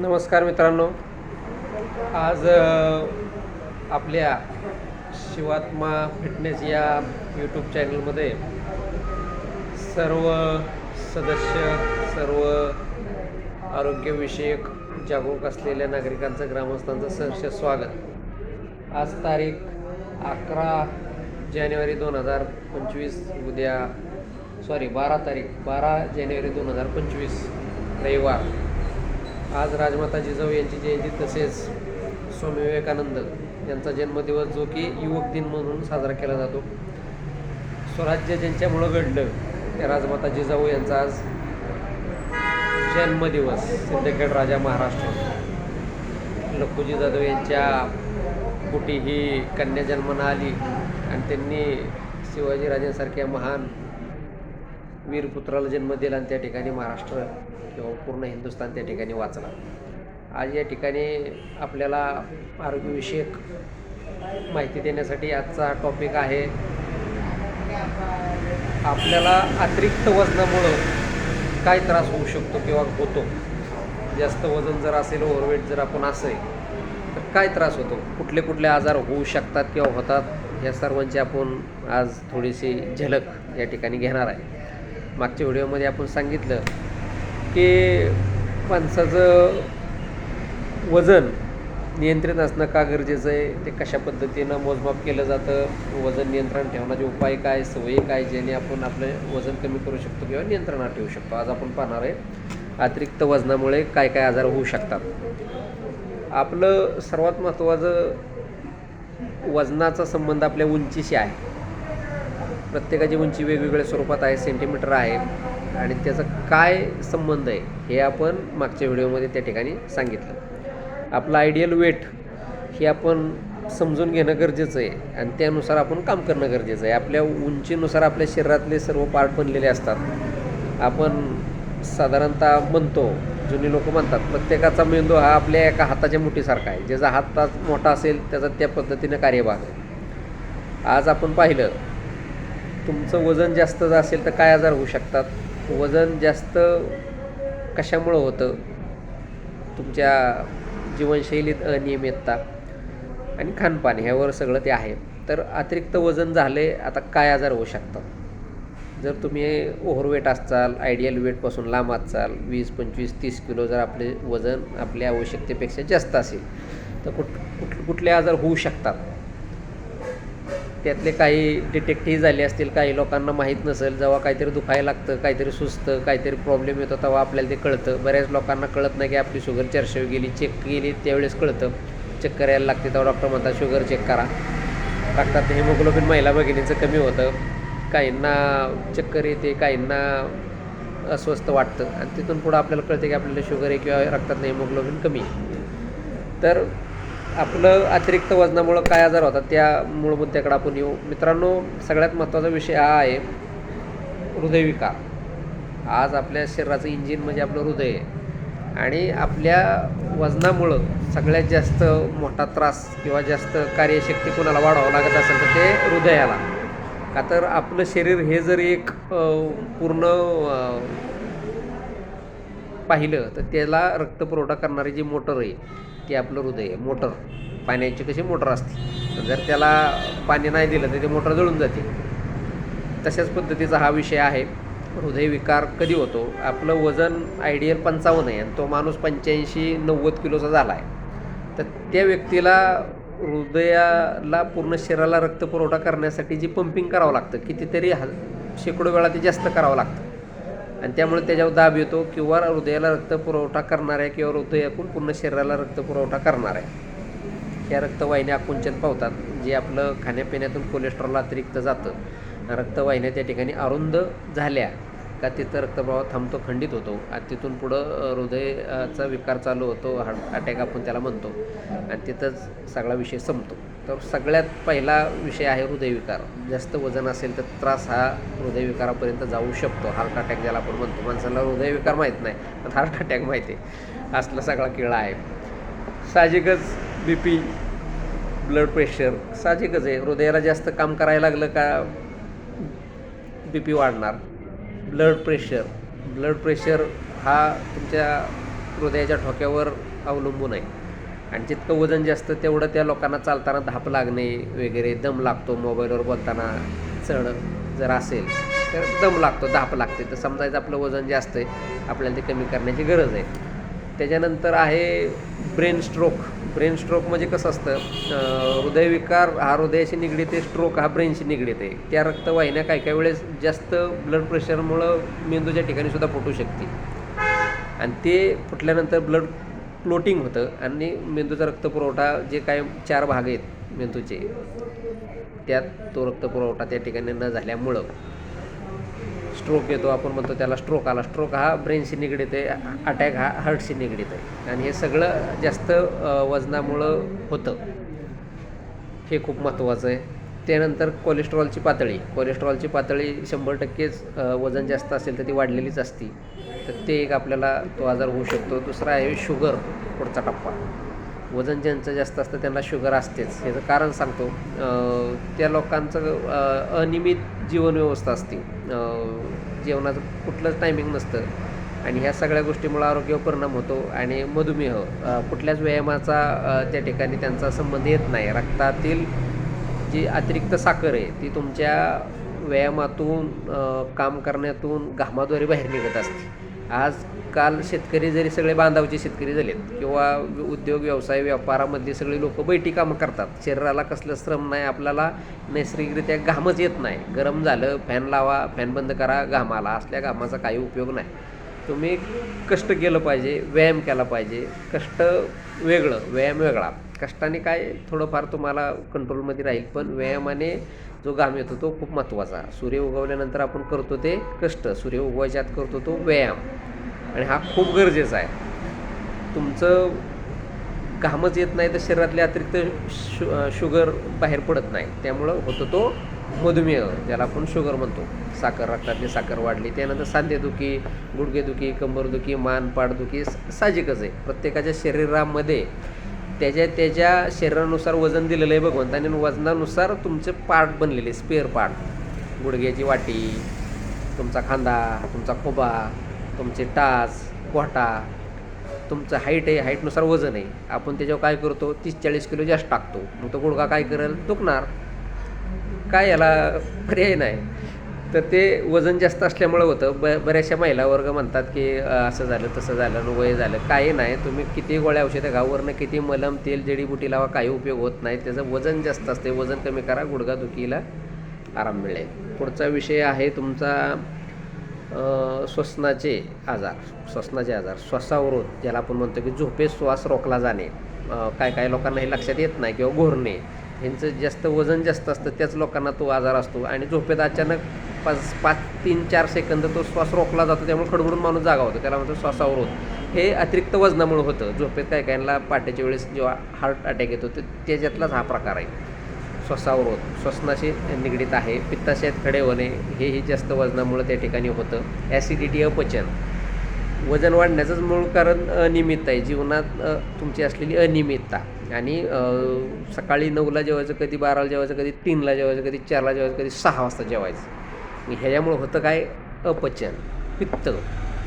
नमस्कार मित्रांनो. आज आपल्या शिवात्मा फिटनेस या यूट्यूब चॅनलमध्ये सर्व सदस्य सर्व आरोग्यविषयक जागरूक असलेल्या नागरिकांचं ग्रामस्थांचं सहर्ष स्वागत. आज तारीख अकरा जानेवारी दोन हजार पंचवीस उद्या सॉरी बारा तारीख बारा जानेवारी दोन हजार पंचवीस रविवार. आज राजमाता जिजाऊ यांची जयंती तसेच स्वामी विवेकानंद यांचा जन्मदिवस जो की युवक दिन म्हणून साजरा केला जातो. स्वराज्य ज्यांच्यामुळं घडलं त्या राजमाता जिजाऊ यांचा आज जन्मदिवस सिंदखेड राजा महाराष्ट्र. लखुजी जाधव यांच्या पोटी ही कन्या जन्माला आली आणि त्यांनी शिवाजीराजांसारख्या महान वीरपुत्राला जन्म दिला आणि त्या ठिकाणी महाराष्ट्र किंवा पूर्ण हिंदुस्थान त्या ठिकाणी वाचला. आज या ठिकाणी आपल्याला आरोग्यविषयक माहिती देण्यासाठी आजचा टॉपिक आहे. आपल्याला अतिरिक्त वजनामुळं काय त्रास होऊ शकतो किंवा होतो? जास्त वजन जर असेल ओव्हरवेट जर आपण असेल तर काय त्रास होतो? कुठले कुठले आजार होऊ शकतात किंवा होतात? या सर्वांची आपण आज थोडीशी झलक या ठिकाणी घेणार आहे. मागच्या व्हिडिओमध्ये आपण सांगितलं की माणसाचं वजन नियंत्रित असणं का गरजेचं आहे? ते कशा पद्धतीनं मोजमाप केलं जातं? वजन नियंत्रण ठेवण्याचे उपाय काय? सवयी काय ज्याने आपण आपलं वजन कमी करू शकतो किंवा नियंत्रणात ठेवू शकतो? आज आपण पाहणार आहे अतिरिक्त वजनामुळे काय काय आजार होऊ शकतात. आपलं सर्वात महत्त्वाचं वजनाचा संबंध आपल्या उंचीशी आहे. प्रत्येकाची उंची वेगवेगळ्या स्वरूपात आहे सेंटीमीटर आहे. आणि त्याचा काय संबंध आहे हे आपण मागच्या व्हिडिओमध्ये त्या ठिकाणी सांगितलं. आपलं आयडियल वेट हे आपण समजून घेणं गरजेचं आहे. आणि त्यानुसार आपण काम करणं गरजेचं आहे. आपल्या उंचीनुसार आपल्या शरीरातले सर्व पार्ट बनलेले असतात. आपण साधारणतः म्हणतो जुनी लोक म्हणतात प्रत्येकाचा मेंदू हा आपल्या एका हाताच्या मुठीसारखा आहे. ज्याचा हात मोठा असेल त्याचा त्या पद्धतीनं कार्यभाग आहे. आज आपण पाहिलं तुमचं वजन जास्त जर असेल तर काय आजार होऊ शकतात? वजन जास्त कशामुळं होतं? तुमच्या जीवनशैलीत अनियमितता आणि खानपान ह्यावर सगळं ते आहे. तर अतिरिक्त वजन झाले आता काय आजार होऊ शकतात? जर तुम्ही ओव्हरवेट असाल आयडियल वेटपासून लांब असाल वीस पंचवीस तीस किलो जर आपले वजन आपल्या आवश्यकतेपेक्षा जास्त असेल तर कुठ कुठ कुठले आजार होऊ शकतात? त्यातले काही डिटेक्टही झाले असतील काही लोकांना माहीत नसेल जेव्हा काहीतरी दुखायला लागतं काहीतरी सुचतं काहीतरी प्रॉब्लेम येतो तेव्हा आपल्याला ते कळतं. बऱ्याच लोकांना कळत नाही की आपली शुगर चारशे गेली चेक केली त्यावेळेस कळतं. चेक करायला लागते तेव्हा डॉक्टर म्हणतात शुगर चेक करा. रक्तात हेमोग्लोबिन महिला भगिनीचं कमी होतं. काहींना चक्कर येते काहींना अस्वस्थ वाटतं. आणि तिथून पुढं आपल्याला कळतं की आपल्याला शुगर आहे किंवा रक्तात हेमोग्लोबिन कमी आहे. तर आपलं अतिरिक्त वजनामुळं काय आजार होतात त्या मूळ मुद्द्याकडे आपण येऊ. मित्रांनो सगळ्यात महत्त्वाचा विषय हा आहे हृदयविकार. आज आपल्या शरीराचं इंजिन म्हणजे आपलं हृदय आहे. आणि आपल्या वजनामुळं सगळ्यात जास्त मोठा त्रास किंवा जास्त कार्यशक्ती कोणाला वाढवावं लागत असेल तर ते हृदयाला. का तर आपलं शरीर हे जर एक पूर्ण पाहिलं तर त्याला रक्तपुरवठा करणारी जी मोटर आहे की आपलं हृदय आहे मोटर. पाण्याची कशी मोटर असते? जर त्याला पाणी नाही दिलं तर ते मोटर जळून जाते. तशाच पद्धतीचा हा विषय आहे. हृदयविकार कधी होतो? आपलं वजन आयडियल पंचावन्न आहे आणि तो माणूस पंच्याऐंशी नव्वद किलोचा झाला आहे. तर त्या व्यक्तीला हृदयाला पूर्ण शरीराला रक्तपुरवठा करण्यासाठी जी पंपिंग करावं लागतं कितीतरी ह शेकडो वेळा ते जास्त करावं लागतं. आणि त्यामुळे त्याच्यावर दाब येतो किंवा हृदयाला रक्तपुरवठा आहे किंवा हृदयाकून पूर्ण शरीराला रक्तपुरवठा करणार आहे ह्या रक्तवाहिन्या आकुंचन पावतात जे आपलं खाण्यापिण्यातून कोलेस्ट्रॉल अतिरिक्त जातं. रक्तवाहिन्या त्या ठिकाणी अरुंद झाल्या का तिथं रक्तप्रवाह थांबतो खंडित होतो. आणि तिथून पुढं हृदयाचा विकार चालू होतो हार्ट अटॅक आपण त्याला म्हणतो. आणि तिथंच सगळा विषय संपतो. तर सगळ्यात पहिला विषय आहे हृदयविकार. जास्त वजन असेल तर त्रास हा हृदयविकारापर्यंत जाऊ शकतो. हार्ट अटॅक ज्याला आपण म्हणतो. माणसाला हृदयविकार माहीत नाही पण हार्ट अटॅक माहिती आहे. असला सगळा किळा आहे. साहजिकच बी पी ब्लड प्रेशर साहजिकच आहे. हृदयाला जास्त काम करायला लागलं का बी पी वाढणार? ब्लड प्रेशर ब्लड प्रेशर हा तुमच्या हृदयाच्या ठोक्यावर अवलंबून आहे. आणि जितकं वजन जास्त तेवढं त्या लोकांना चालताना धाप लागणे वगैरे दम लागतो मोबाईलवर बोलताना चढ जर असेल तर दम लागतो धाप लागते. तर समजायचं आपलं वजन जास्त आहे आपल्याला ते कमी करण्याची गरज आहे. त्याच्यानंतर आहे ब्रेन स्ट्रोक. ब्रेन स्ट्रोक म्हणजे कसं असतं हृदयविकार हा हृदयाशी निगडीत आहे स्ट्रोक हा ब्रेनशी निगडीत आहे. त्या रक्तवाहिन्या काही काही वेळेस जास्त ब्लड प्रेशरमुळं मेंदूच्या ठिकाणी सुद्धा फुटू शकते आणि ते फुटल्यानंतर ब्लड क्लोटिंग होतं आणि मेंदूचा रक्तपुरवठा जे काय चार भाग आहेत मेंदूचे त्यात तो रक्तपुरवठा त्या ठिकाणी न झाल्यामुळं स्ट्रोक येतो. आपण म्हणतो त्याला स्ट्रोक आला. स्ट्रोक हा ब्रेनशी निगडीत आहे अटॅक हा हार्टशी निगडीत आहे. आणि हे सगळं जास्त वजनामुळं होतं. हे खूप महत्त्वाचं आहे. त्यानंतर कोलेस्ट्रॉलची पातळी. कोलेस्ट्रॉलची पातळी शंभर टक्केच वजन जास्त असेल तर ती वाढलेलीच असती. तर ते एक आपल्याला तो आजार होऊ शकतो. दुसरा आहे शुगर पुढचा टप्पा. वजन ज्यांचं जास्त असतं त्यांना शुगर असतेच. याचं कारण सांगतो. त्या लोकांचं अनियमित जीवनव्यवस्था असते. जेवणाचं कुठलंच टायमिंग नसतं. आणि ह्या सगळ्या गोष्टीमुळे आरोग्यावर परिणाम होतो आणि मधुमेह कुठल्याच व्यायामाचा त्या ठिकाणी त्यांचा संबंध येत नाही. रक्तातील जी अतिरिक्त साखर आहे ती तुमच्या व्यायामातून काम करण्यातून घामाद्वारे बाहेर निघत असते. आजकाल शेतकरी जरी सगळे बांधावचे शेतकरी झालेत किंवा उद्योग व्यवसाय व्यापारामधली सगळी लोक बैठी कामं करतात. शरीराला कसलं श्रम नाही आपल्याला नैसर्गिकरित्या घामच येत नाही. गरम झालं फॅन लावा फॅन बंद करा घामाला असल्या घामाचा काही उपयोग नाही. तुम्ही कष्ट केलं पाहिजे व्यायाम केला पाहिजे. कष्ट वेगळं व्यायाम वेगळा. कष्टाने काय थोडंफार तुम्हाला कंट्रोलमध्ये राहील पण व्यायामाने जो घाम येतो तो खूप महत्त्वाचा. सूर्य उगवल्यानंतर आपण करतो ते कष्ट सूर्य उगवायच्या आत करतो तो व्यायाम. आणि हा खूप गरजेचा आहे. तुमचं घामच येत नाही तर शरीरातले अतिरिक्त शु शुगर बाहेर पडत नाही. त्यामुळं होतो तो मधुमेह ज्याला आपण शुगर म्हणतो. साखर रक्तातली साखर वाढली त्यानंतर सांधेदुखी गुडघेदुखी कंबरदुखी मान पाठदुखी साहजिकच आहे. प्रत्येकाच्या शरीरामध्ये त्याच्या त्याच्या शरीरानुसार वजन दिलेलं आहे भगवंताने वजनानुसार तुमचे पार्ट बनलेले स्पेअर पार्ट गुडघ्याची वाटी तुमचा खांदा तुमचा खोबा तुमचे टाच कोटा तुमचं हाईट आहे हाईटनुसार वजन आहे. आपण त्याच्यावर काय करतो तीस चाळीस किलो जास्त टाकतो. मग तो गुडघा काय करेल? दुखणार. काय याला पर्याय नाही. तर ते वजन जास्त असल्यामुळं होतं. ब बऱ्याचशा महिला वर्ग म्हणतात की असं झालं तसं झालं वय झालं. काही नाही. तुम्ही किती गोळ्या औषधं गावावरनं किती मलम तेल जडीबुटी लावा काही उपयोग होत नाही. त्याचं वजन जास्त असते वजन कमी करा गुडघादुखीला आराम मिळेल. पुढचा विषय आहे तुमचा श्वसनाचे आजार. श्वसनाचे आजार. श्वासावरोध ज्याला आपण म्हणतो की झोपेत श्वास रोखला जाणे. काय काय लोकांना हे लक्षात येत नाही किंवा घोरणे. ह्यांचं जास्त वजन जास्त असतं त्याच लोकांना तो आजार असतो. आणि झोपेत अचानक पाच पाच तीन चार सेकंद तो श्वास रोखला जातो त्यामुळे खडबडून माणूस जागा होतो त्याला म्हणतो श्वासावरोध हे अतिरिक्त वजनामुळे होतं. झोपेत काय काहींना पाट्याच्या वेळेस जेव्हा हार्ट अटॅक येतो तर त्याच्यातलाच हा प्रकार आहे. श्वासावर होत. श्वसनाशी निगडीत आहे. पित्ताशयात खडे होणे हेही जास्त वजनामुळे त्या ठिकाणी होतं. ॲसिडिटी अपचन. वजन वाढण्याचंच मूळ कारण अनियमितता आहे. जीवनात तुमची असलेली अनियमितता. आणि सकाळी नऊला जेवायचं कधी बाराला जेवायचं कधी तीनला जेवायचं कधी चारला जेवायचं कधी सहा वाजता जेवायचं. ह्याच्यामुळं होतं काय? अपचन पित्त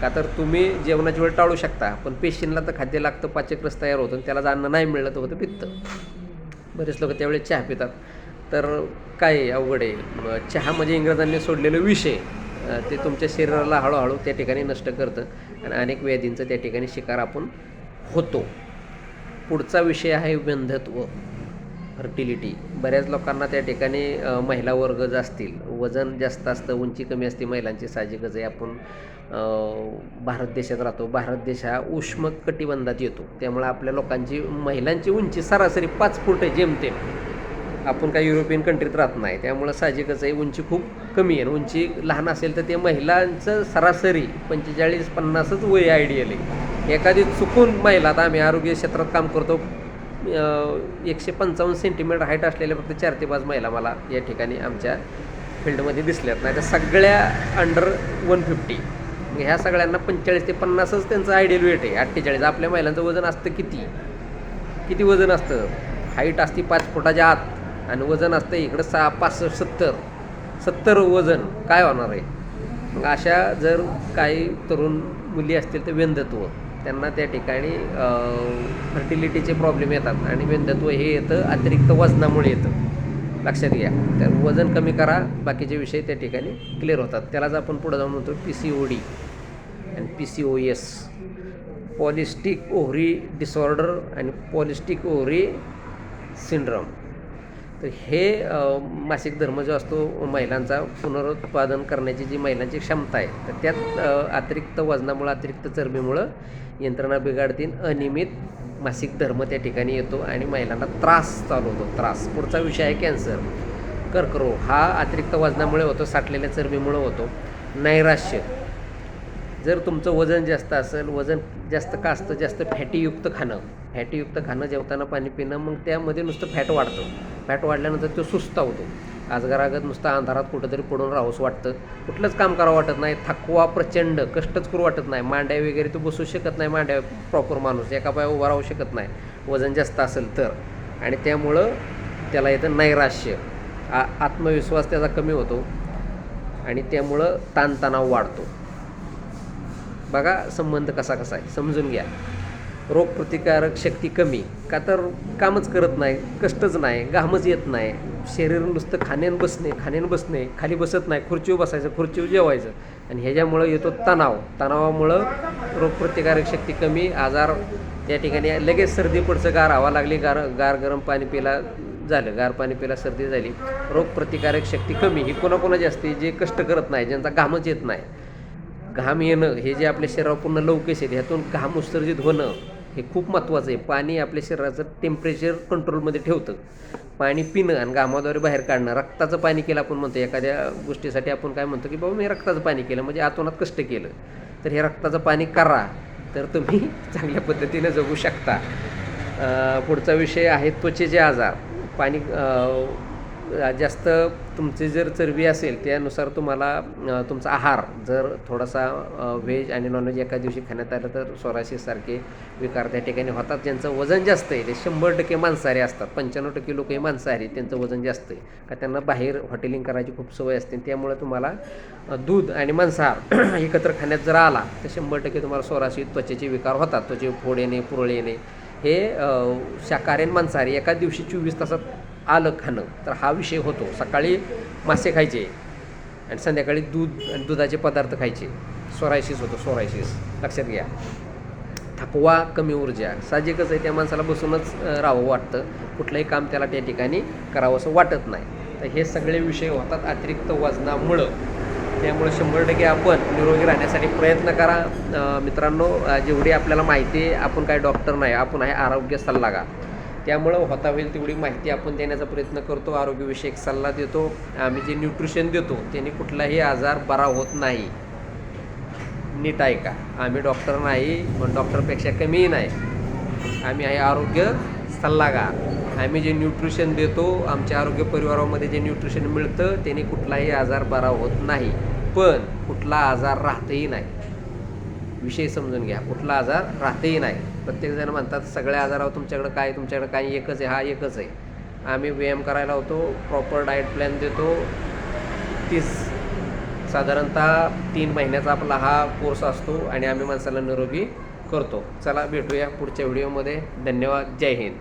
का तर तुम्ही जेवणाची वेळ टाळू शकता पण पेशींना तर खाद्य लागतं पाचकरस तयार होतं आणि त्याला जाणं नाही मिळलं तर होतं पित्त. बरेच लोक त्यावेळेस चहा पितात. तर काय आहे, अवघड आहे? चहा म्हणजे इंग्रजांनी सोडलेलं विषय. ते तुमच्या शरीराला हळूहळू त्या ठिकाणी नष्ट करतं आणि अनेक व्याधींचं त्या ठिकाणी शिकार आपण होतो. पुढचा विषय आहे बंधत्व. फर्टिलिटी. बऱ्याच लोकांना त्या ठिकाणी महिला वर्ग असतील वजन जास्त असतं उंची कमी असते महिलांची साहजिकच आहे आपण भारत देशात राहतो. भारत देश हा उष्म कटिबंधात येतो. त्यामुळे आपल्या लोकांची महिलांची उंची सरासरी पाच फूट आहे जेमतेम. आपण काही युरोपियन कंट्रीत राहत नाही. त्यामुळं साहजिकच आहे उंची खूप कमी आहे. उंची लहान असेल तर ते महिलांचं सरासरी पंचेचाळीस पन्नासच वय आयडियल आहे एखादी चुकून महिला आता आम्ही आरोग्य क्षेत्रात काम करतो एकशे पंचावन्न सेंटीमीटर हाईट असलेल्या फक्त चार ते पाच महिला मला या ठिकाणी आमच्या फील्डमध्ये दिसल्यात. नाही तर सगळ्या अंडर वन फिफ्टी ह्या सगळ्यांना पंचेचाळीस ते पन्नासच त्यांचं आयडियल वेट आहे. अठ्ठेचाळीस. आपल्या महिलांचं वजन असतं किती? किती वजन असतं? हाईट असते पाच फुटाच्या आत आणि वजन असतं इकडं सहा पासष्ट सत्तर. सत्तर वजन काय होणार आहे? मग अशा जर काही तरुण मुली असतील तर व्यंधत्व त्यांना त्या ठिकाणी फर्टिलिटीचे प्रॉब्लेम येतात आणि वेंधत्व हे येतं अतिरिक्त वजनामुळे येतं. लक्षात घ्या. तर वजन कमी करा बाकीचे विषय त्या ठिकाणी क्लिअर होतात. त्यालाच आपण पुढे जाऊन म्हणतो पी सी ओ डी आणि P C O S polycystic ovary disorder आणि पॉलिस्टिक ओहरी सिंड्रम तर हे मासिक धर्म जो असतो महिलांचा पुनरुत्पादन करण्याची जी महिलांची क्षमता आहे तर त्यात अतिरिक्त वजनामुळं अतिरिक्त चरबीमुळं यंत्रणा बिघाडतीन अनियमित मासिक धर्म त्या ठिकाणी येतो आणि महिलांना त्रास चालू होतो. त्रास. पुढचा विषय आहे कॅन्सर. कर्करोग. हा अतिरिक्त वजनामुळे होतो साठलेल्या चरबीमुळं होतो. नैराश्य. जर तुमचं वजन जास्त असेल वजन जास्त का असतं जास्त फॅटीयुक्त खाणं. फॅटीयुक्त खाणं जेवताना पाणी पिणं मग त्यामध्ये नुसतं फॅट वाढतं. फॅट वाढल्यानंतर तो सुस्ता होतो. आजगरागत नुसतं अंधारात कुठंतरी पडून राहूस वाटतं. कुठलंच काम करावं वाटत नाही. थकवा प्रचंड कष्टच करू वाटत नाही. मांड्या वगैरे तो बसू शकत नाही मांड्या प्रॉपर माणूस. एका पाया उभा राहू शकत नाही. वजन जास्त असेल तर. आणि त्यामुळं त्याला येतं नैराश्य. आ आत्मविश्वास त्याचा कमी होतो. आणि त्यामुळं ताणतणाव वाढतो. बघा संबंध कसा कसा आहे. समजून घ्या. रोगप्रतिकारक शक्ती कमी. का तर कामच करत नाही कष्टच नाही घामच येत नाही. शरीर नुसतं खाण्यान बसणे खाण्यान बसणे खाली बसत नाही खुर्चीवर बसायचं खुर्चीवर जेवायचं. आणि ह्याच्यामुळं येतो तणाव. तणावामुळं रोगप्रतिकारक शक्ती कमी आजार त्या ठिकाणी लगेच सर्दी पडचं गार हवा लागली गार गार गरम पाणी पिला झालं गार पाणी पिला सर्दी झाली. रोगप्रतिकारक शक्ती कमी. ही कोणाकोणाची असते? जे कष्ट करत नाही ज्यांचा घामच येत नाही. घाम येणं हे जे आपल्या शरीरावर पूर्ण लवकेश येते ह्यातून घाम उत्सर्जित होणं हे खूप महत्त्वाचं आहे. पाणी आपल्या शरीराचं टेम्परेचर कंट्रोलमध्ये ठेवतं. पाणी पिणं आणि घामाद्वारे बाहेर काढणं. रक्ताचं पाणी केलं आपण म्हणतो एखाद्या गोष्टीसाठी आपण काय म्हणतो की बाबा मी रक्ताचं पाणी केलं म्हणजे आतोनात कष्ट केलं. तर हे रक्ताचं पाणी करा. तर तुम्ही चांगल्या पद्धतीने जगू शकता. पुढचा विषय आहे त्वचेचे आजार. पाणी जास्त तुमची जर चरबी असेल त्यानुसार तुम्हाला तुमचा आहार जर थोडासा व्हेज आणि नॉनव्हेज एका दिवशी खाण्यात आलं तर सोराशीसारखे विकार त्या ठिकाणी होतात. ज्यांचं वजन जास्त आहे ते शंभर टक्के मांसाहारी असतात. पंच्याण्णव टक्के लोक हे मांसाहारी त्यांचं वजन जास्त आहे. का त्यांना बाहेर हॉटेलिंग करायची खूप सवय असते. त्यामुळे तुम्हाला दूध आणि मांसाहार एकत्र खाण्यात जर आला तर शंभर टक्के तुम्हाला सोराशी त्वचेचे विकार होतात. त्वचे फोड येणे पुरळ येणे. हे शाकाहारी आणि मांसाहारी एका दिवशी चोवीस तासात आलं खाणं तर हा विषय होतो. सकाळी मासे खायचे आणि संध्याकाळी दूध आणि दुधाचे पदार्थ खायचे. सोरायशीस होतो सोरायशीस. लक्षात घ्या. थकवा कमी ऊर्जा. साहजिकच आहे त्या माणसाला बसूनच राहावं वाटतं. कुठलंही काम त्याला त्या ठिकाणी करावंसं वाटत नाही. तर हे सगळे विषय होतात अतिरिक्त वजनामुळं. त्यामुळे शंभर टक्के आपण निरोगी राहण्यासाठी प्रयत्न करा. मित्रांनो जेवढी आपल्याला माहिती आहे आपण काय डॉक्टर नाही आपण आहे आरोग्य सल्लागार त्यामुळं होता होईल तेवढी माहिती आपण देण्याचा प्रयत्न करतो आरोग्यविषयक सल्ला देतो आम्ही जे न्यूट्रिशन देतो त्याने कुठलाही आजार बरा होत नाही. नीट ऐका आम्ही डॉक्टर नाही पण डॉक्टरपेक्षा कमीही नाही. आम्ही आहे आरोग्य सल्लागार. आम्ही जे न्यूट्रिशन देतो आमच्या आरोग्य परिवारामध्ये जे न्यूट्रिशन मिळतं त्याने कुठलाही आजार बरा होत नाही. पण कुठला आजार राहतही नाही. विषय समजून घ्या. कुठला आजार राहतेही नाही. प्रत्येकजण म्हणतात सगळ्या आजारावर तुमच्याकडं काय तुमच्याकडं काय एकच आहे हा एकच आहे. आम्ही व्यायाम करायला होतो प्रॉपर डाएट प्लॅन देतो. तीस साधारणतः तीन महिन्याचा आपला हा कोर्स असतो आणि आम्ही माणसाला निरोगी करतो. चला भेटूया पुढच्या व्हिडिओमध्ये धन्यवाद. जय हिंद.